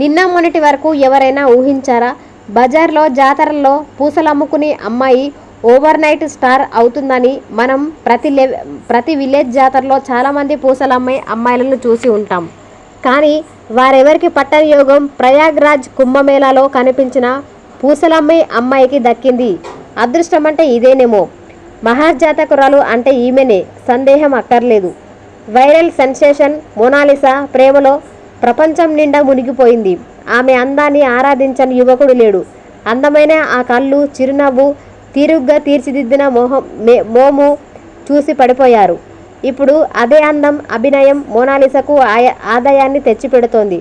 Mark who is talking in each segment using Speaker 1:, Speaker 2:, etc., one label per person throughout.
Speaker 1: నిన్న మొన్నటి వరకు ఎవరైనా ఊహించారా? బజార్లో జాతరల్లో పూసలమ్ముకునే అమ్మాయి ఓవర్ నైట్ స్టార్ అవుతుందని మనం ప్రతి లె ప్రతి విలేజ్ జాతరలో చాలామంది పూసలమ్మే అమ్మాయిలను చూసి ఉంటాం. కానీ వారెవరికి పట్టని యోగం ప్రయాగ్రాజ్ కుంభమేళాలో కనిపించిన పూసలమ్మే అమ్మాయికి దక్కింది. అదృష్టం అంటే ఇదేనేమో. మహాజాతకురాలు అంటే ఈమెనే. సందేహం అక్కర్లేదు. వైరల్ సెన్సేషన్ మోనాలిసా ప్రేమలో ప్రపంచం నిండా మునిగిపోయింది. ఆమె అందాన్ని ఆరాధించని యువకుడు లేడు. అందమైన ఆ కళ్ళు చిరునవ్వు తీరుగ్గా తీర్చిదిద్దిన మోహం మోము చూసి పడిపోయారు. ఇప్పుడు అదే అందం అభినయం మోనాలిసకు ఆయ ఆదాయాన్ని తెచ్చిపెడుతోంది.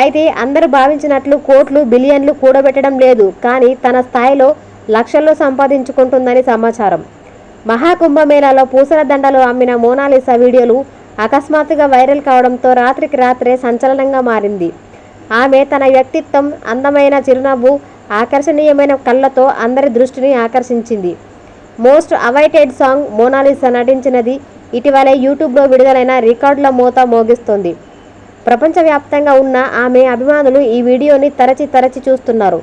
Speaker 1: అయితే అందరూ భావించినట్లు కోట్లు బిలియన్లు కూడబెట్టడం లేదు. కానీ తన స్థాయిలో లక్షల్లో సంపాదించుకుంటుందని సమాచారం. మహాకుంభమేళాలో పూసల దండలు అమ్మిన మోనాలిసా వీడియోలు అకస్మాత్తుగా వైరల్ కావడంతో రాత్రికి రాత్రే సంచలనంగా మారింది. ఆమె తన వ్యక్తిత్వం అందమైన చిరునవ్వు ఆకర్షణీయమైన కళ్ళతో అందరి దృష్టిని ఆకర్షించింది. మోస్ట్ అవైటెడ్ సాంగ్ మోనాలిసా నటించినది. ఇటీవలే యూట్యూబ్లో విడుదలైన రికార్డుల మోత మోగిస్తోంది. ప్రపంచవ్యాప్తంగా ఉన్న ఆమె అభిమానులు ఈ వీడియోని తరచి తరచి చూస్తున్నారు.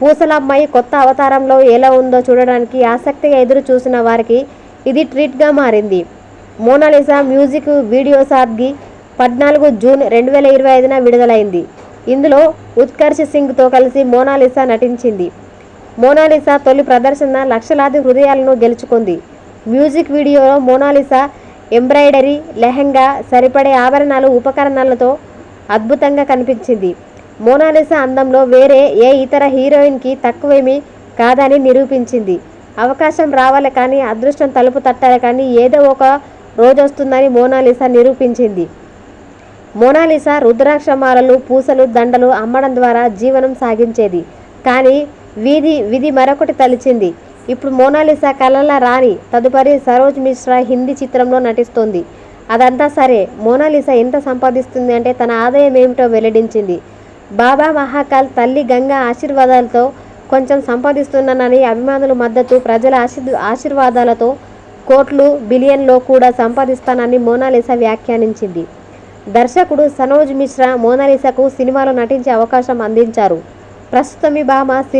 Speaker 1: పూసలమ్మాయి కొత్త అవతారంలో ఎలా ఉందో చూడడానికి ఆసక్తిగా ఎదురు చూసిన వారికి ఇది ట్రీట్గా మారింది. మోనాలిసా మ్యూజిక్ వీడియో సాద్గి పద్నాలుగు జూన్ రెండు వేల ఇరవై ఐదున విడుదలైంది. ఇందులో ఉత్కర్ష్ సింగ్తో కలిసి మోనాలిసా నటించింది. మోనాలిసా తొలి ప్రదర్శన లక్షలాది హృదయాలను గెలుచుకుంది. మ్యూజిక్ వీడియోలో మోనాలిసా ఎంబ్రాయిడరీ లెహంగా సరిపడే ఆభరణాలు ఉపకరణాలతో అద్భుతంగా కనిపించింది. మోనాలిసా అందంలో వేరే ఏ ఇతర హీరోయిన్కి తక్కువేమీ కాదని నిరూపించింది. అవకాశం రావాలి కానీ అదృష్టం తలుపు తట్టాలి కానీ ఏదో ఒక రోజొస్తుందని మోనాలిసా నిరూపించింది. మోనాలిసా రుద్రాక్షమాలలు పూసలు దండలు అమ్మడం ద్వారా జీవనం సాగించేది. కానీ వీధి విధి మరొకటి తలిచింది. ఇప్పుడు మోనాలిసా కళల రాణి తదుపరి సరోజ్ మిశ్రా హిందీ చిత్రంలో నటిస్తోంది. అదంతా సరే మోనాలిసా ఎంత సంపాదిస్తుంది అంటే తన ఆదాయం ఏమిటో వెల్లడించింది. బాబా మహాకాల్ తల్లి గంగా ఆశీర్వాదాలతో కొంచెం సంపాదిస్తున్నానని అభిమానుల మద్దతు ప్రజల ఆశీర్ ఆశీర్వాదాలతో కోట్లు బిలియన్లో కూడా సంపాదిస్తానని మోనాలిసా వ్యాఖ్యానించింది. దర్శకుడు సనోజ్ మిశ్రా మోనాలిసాకు సినిమాలో నటించే అవకాశం అందించారు. ప్రస్తుతం ఈ భామ సినీ